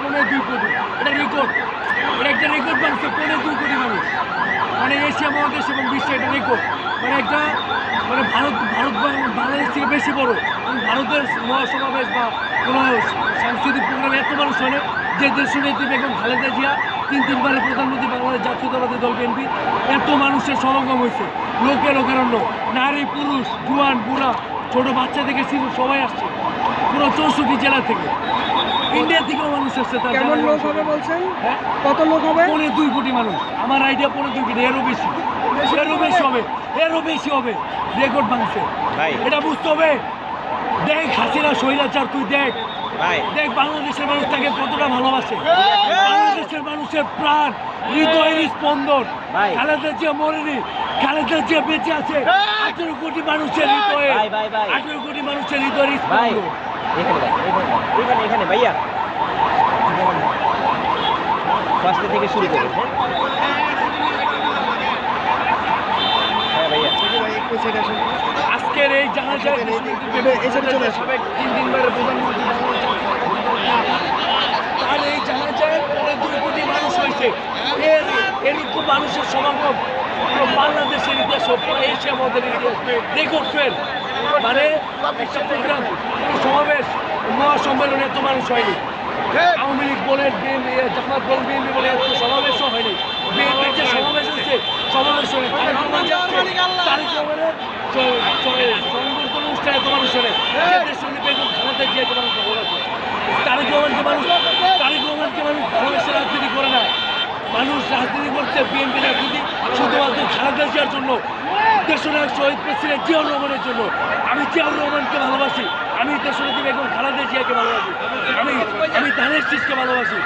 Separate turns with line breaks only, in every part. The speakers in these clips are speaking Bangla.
পনেরো দুই কোটি। এটা রেকর্ড এটা একটা রেকর্ড মানুষ পনেরো দুই কোটি মানুষ। মানে এশিয়া মহাদেশ এবং বিশ্বে এটা রেকর্ড মানে একটা মানে ভারত ভারত বাংলাদেশ থেকে বেশি বড়। ভারতের মহাসমাবেশ বা কোনো সাংস্কৃতিক প্রোগ্রামে এত মানুষ হলে যে দেশ নেত্রী বেগম খালেদা জিয়া, তিন তিনবারের প্রধানমন্ত্রী বাংলাদেশ জাতীয়তাবাদী দল বিএনপি, এত মানুষের সমাগম হয়েছে। লোকের অকারণ্য। নারী, পুরুষ, জুয়ান, বুড়া, ছোটো বাচ্চা থেকে শিশু সবাই আসছে। পুরো চৌষট্টি জেলা থেকে। ইন্ডিয়া থেকেও মানুষ তার
কেমন লোক হবে বলছেন?
হ্যাঁ?
কত লোক হবে?
পৌনে দুই কোটি মানুষ। আমার আইডিয়া পৌনে দুই কোটি এরও বেশি। এরও বেশি হবে এরও বেশি হবে। রেকর্ড ভাঙছে।
ভাই।
এটা বুঝতে হবে। দেখ হাসিনা শৈলাচার তুই দেখ। দেখ বাংলাদেশের মানুষ তাকে কতটা ভালোবাসে। বাংলাদেশের মানুষের প্রাণ হৃদয়ের স্পন্দন। খালেদা জিয়া মরেনি। খালেদা জিয়া বেঁচে আছে। আঠেরো কোটি মানুষের হৃদয়ে।
ভাই, ভাই, ভাই।
আঠেরো কোটি মানুষের হৃদয়ের স্পন্দন।
এখানে এখানে এখানে এখানে ভাইয়া। ফার্স্ট থেকে শুরু করুন হ্যাঁ? হ্যাঁ ভাইয়া।
আজকের এই
আসো।
সাবেক তিন তিনবারের প্রধানমন্ত্রী তার এই জানাজায় পরে দুই কোটি মানুষ হয়েছে। এর এরকম মানুষের সমাগম। পুরো বাংলাদেশের ইতিহাস পুরো এশিয়া মধ্যে ইতিহাস। রেকর্ড ফেল মানে একটা প্রোগ্রাম কোনো সমাবেশ মহাসম্মেলনে এত মানুষ হয়নি। আওয়ামী লীগ বলে বিএনপি জামাত বল বিএনপি বলে এত সমাবেশও হয়নি। বিএনপির যে সমাবেশ হয়েছে সমাবেশ হয়নি। তারেক রহমান যাচ্ছে তারেক রহমানের স- স- সংবর্ধনা অনুষ্ঠানে এত মানুষ হলে বেগম খালেদা জিয়া এত মানুষ রহমানকে মানুষ তারেক রহমানকে মানুষ ভালোবেসে রাজনীতি করে না মানুষ রাজনীতি করছে বিএনপি রাজনীতি। শুধুমাত্র খালেদা জিয়ার জন্য দেশনায়ক শহীদ প্রেসিডেন্ট জিয়াউর রহমানের জন্য। আমি জিয়াউর রহমানকে ভালোবাসি, আমি দেশনেত্রী বেগম খালেদা জিয়াকে ভালোবাসি। আমি আমি ধানের শীষকে ভালোবাসি।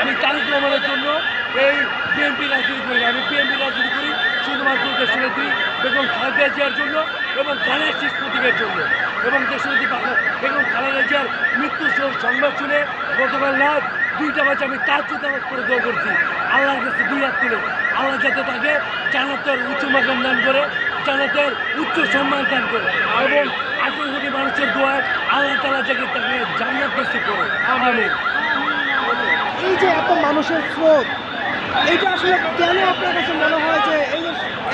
আমি তারেক রহমানের জন্য এই বিএনপি রাজনীতি করি। আমি বিএনপি রাজনীতি করি শুধুমাত্র দেশনেত্রী বেগম খালেদা জিয়ার জন্য, এবং ধানের শীষ প্রতীকের জন্য। এবং দেশনেত্রী বাংলা- বেগম খালেদা জিয়ার মৃত্যু সংবাদ শুনে গতকাল রাত দুইটা বাজে আমি তার চুতাবাদ করে দোয়া করছি। আল্লাহর কাছে দুই হাত তুলে। আল্লাহ যাতে তাকে জানাতের উচ্চ মাকাম দান করে জানাতের উচ্চ সম্মান দান করে। এবং আঠেরো কোটি মানুষের দোয়ায় আল্লাহ তালা যাকে তাকে জান্নাত নসিব করে। আমিন।
এই যে এত মানুষের স্রোত এইটা আসলে কেন আপনার কাছে মনে হয় যে এই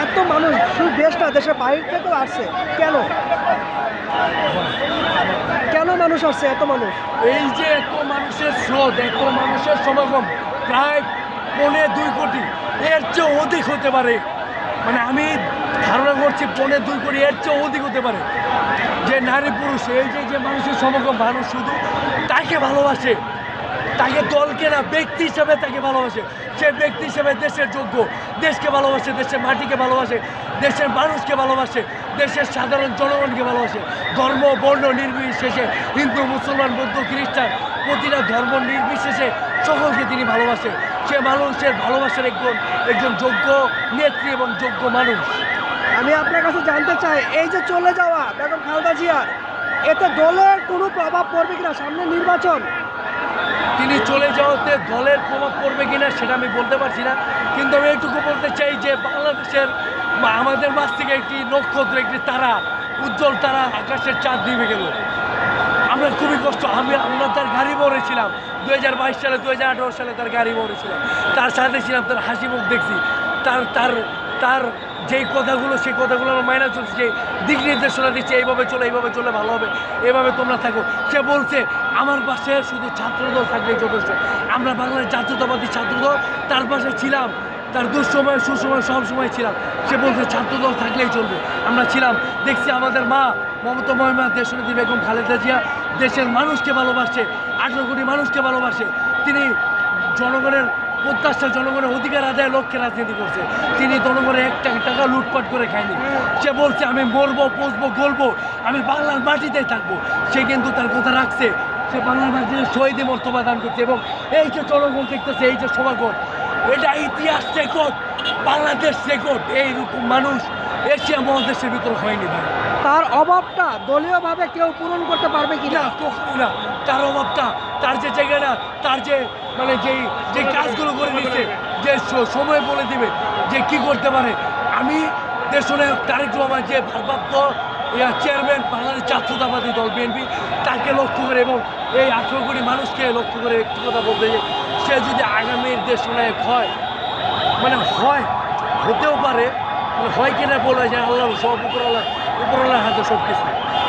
এত মানুষ শুধু দেশটা দেশের বাইরে থেকেও আসছে? কেন? কেন মানুষ আসছে? এত মানুষ?
এই যে এত মানুষের স্রোত এত মানুষের সমাগম, প্রায় পৌনে দুই কোটি। এর চেয়ে অধিক হতে পারে। মানে আমি ধারণা করছি পৌনে দুই কোটি, এর চেয়ে অধিক হতে পারে। যে নারী পুরুষ, এই যে যে মানুষের সমাগম, মানুষ শুধু তাকে ভালোবাসে, তাকে দলকে না, ব্যক্তি হিসাবে তাকে ভালোবাসে। সে ব্যক্তি হিসেবে দেশের যোগ্য। দেশকে ভালোবাসে, দেশের মাটিকে ভালোবাসে, দেশের মানুষকে ভালোবাসে। দেশের সাধারণ জনগণকে ভালোবাসে। ধর্ম, বর্ণ নির্বিশেষে হিন্দু, মুসলমান, বৌদ্ধ, খ্রিস্টান, প্রতিটা ধর্ম নির্বিশেষে সকলকে তিনি ভালোবাসে। সে মানুষের ভালোবাসার একজন একজন যোগ্য নেত্রী এবং যোগ্য মানুষ।
আমি আপনার কাছে জানতে চাই, এই যে চলে যাওয়া বেগম খালেদা জিয়ার, এতে দলের কোনো প্রভাব পড়বে কিনা? সামনে নির্বাচন।
তিনি চলে যাওয়াতে দলের প্রভাব পড়বে কিনা সেটা আমি বলতে পারছি না। কিন্তু আমি এইটুকু বলতে চাই যে বাংলাদেশের আমাদের মাছ থেকে একটি নক্ষত্র, একটি তারা, উজ্জ্বল তারা আকাশের চাঁদ নিভে গেল। আমরা খুবই কষ্ট, আমি, আমরা তার গাড়ি বড়েছিলাম দু হাজার বাইশ সালে দু হাজার আঠারো সালে তার গাড়ি বড়েছিলাম তার সাথে ছিলাম, তার হাসি মুখ দেখছি। তার তার তার যেই কথাগুলো, সেই কথাগুলো আমার মাইনা চলছে, যে দিক নির্দেশনা দিচ্ছে, এইভাবে চলে এইভাবে চলে ভালো হবে, এভাবে তোমরা থাকো। সে বলছে, আমার পাশে শুধু ছাত্রদল থাকলেই যথেষ্ট। আমরা বাংলার জাতীয়তাবাদী ছাত্রদল, তার পাশে ছিলাম। তার দুঃসময়, সুসময় সব সময় ছিলাম। সে বলছে, ছাত্রদল থাকলেই চলবে। আমরা ছিলাম। দেখছি আমাদের মা, মমতা মহিমা, দেশনেত্রী বেগম খালেদা জিয়া, দেশের মানুষকে ভালোবাসে, আঠেরো কোটি মানুষকে ভালোবাসে। তিনি জনগণের প্রত্যাশা জনগণের অধিকার আদায় লক্ষ্যে রাজনীতি করছে। তিনি জনগণের এক টাকা লুটপাট করে খায়নি। সে বলছে, আমি মরবো পচবো গলবো, আমি বাংলার মাটিতেই থাকব। সে কিন্তু তার কথা রাখছে। সে বাংলার মাটিতে শহীদে মর্তবা দান করছে এবং এই যে জনগণ দেখতেছে, এই যে সমাগম এটা ইতিহাস রেকর্ড বাংলাদেশ রেকর্ড এইরকম মানুষ এশিয়া মহাদেশের ভিতর হয়নি ভাই।
তার অভাবটা দলীয়ভাবে কেউ পূরণ করতে পারবে কি
না, কখনোই না। তার অভাবটা, তার যে জায়গাটা, তার যে মানে যেই যে কাজগুলো করে দিচ্ছে যে সময় বলে দিবে, যে কি করতে পারে। আমি দেশনায়ক তারেক রহমান যে ভারপ্রাপ্ত চেয়ারম্যান, বাংলাদেশ জাতীয়তাবাদী দল, বিএনপি, তাকে লক্ষ্য করে এবং এই আঠেরো কোটি মানুষকে লক্ষ্য করে একটি কথা বলতে যে সে যদি আগামীর দেশনায়ক হয় মানে হয়, হতেও পারে মানে হয় কিনা বলা যায় আল্লাহ সব উপরওয়ালা উপরওয়ালার হাতে সব কিছু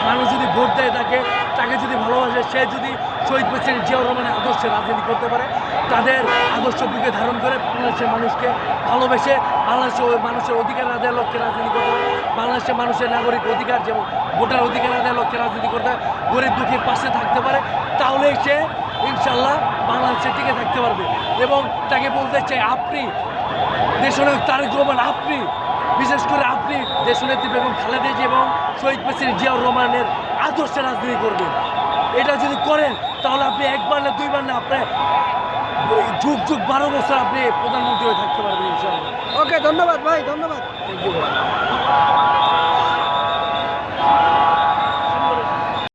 মানুষ যদি ভোট দেয় তাকে তাকে যদি ভালোবাসে, সে যদি শহীদ প্রেসিডেন্ট জিয়াউর রহমানের আদর্শে রাজনীতি করতে পারে, তাদের আদর্শ বুকে ধারণ করে বাংলাদেশের মানুষকে ভালোবেসে বাংলাদেশের মানুষের অধিকার আদায়ের লক্ষ্যে রাজনীতি করতে পারে বাংলাদেশের মানুষের নাগরিক অধিকার যেমন ভোটার অধিকার আদায়ের লক্ষ্যে রাজনীতি করতে হয়, গরিব দুঃখীর পাশে থাকতে পারে, তাহলেই সে ইনশাল্লাহ বাংলাদেশে টিকে থাকতে পারবে। এবং তাকে বলতে চাই, আপনি দেশনায়ক তারেক রহমান, আপনি বিশেষ করে আপনি দেশনেত্রী বেগম খালেদা জি এবং শহীদ প্রেসিডেন্ট জিয়াউর রহমানের আদর্শে রাজনীতি করবেন। এটা যদি করেন তাহলে আপনি একবার না দুইবার না আপনার যুগ যুগ বারো বছর আপনি প্রধানমন্ত্রী হয়ে থাকতে পারবেন ইনশাআল্লাহ।
ওকে ধন্যবাদ ভাই ধন্যবাদ।
Thank you